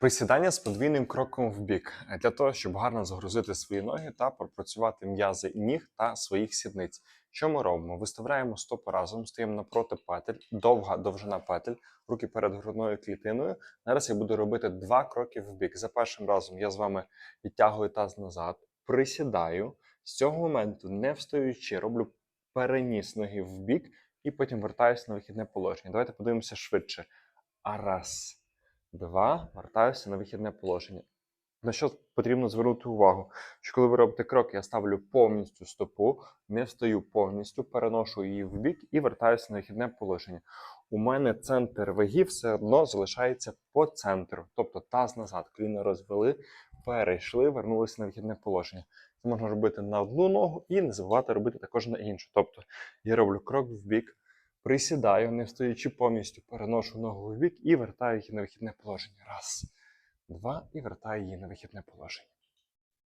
Присідання з подвійним кроком в бік для того, щоб гарно загрузити свої ноги та пропрацювати м'язи ніг та своїх сідниць. Що ми робимо? Виставляємо стопи разом, стоїмо напроти петель, довга довжина петель, руки перед грудною клітиною. Зараз я буду робити два кроки в бік. За першим разом я з вами відтягую таз назад, присідаю. З цього моменту, не встаючи, роблю переніс ноги в бік і потім вертаюся на вихідне положення. Давайте подивимося швидше. А раз. Два, вертаюся на вихідне положення. На що потрібно звернути увагу? Що коли ви робите крок, я ставлю повністю стопу, не встаю повністю, переношу її в бік і вертаюся на вихідне положення. У мене центр ваги все одно залишається по центру, тобто таз назад, коліна розвели, перейшли, вернулися на вихідне положення. Це можна робити на одну ногу і не забувати робити також на іншу. Тобто я роблю крок в бік, присідаю, не встаючи повністю, переношу ногу в бік і вертаю її на вихідне положення. Раз, два, і вертаю її на вихідне положення.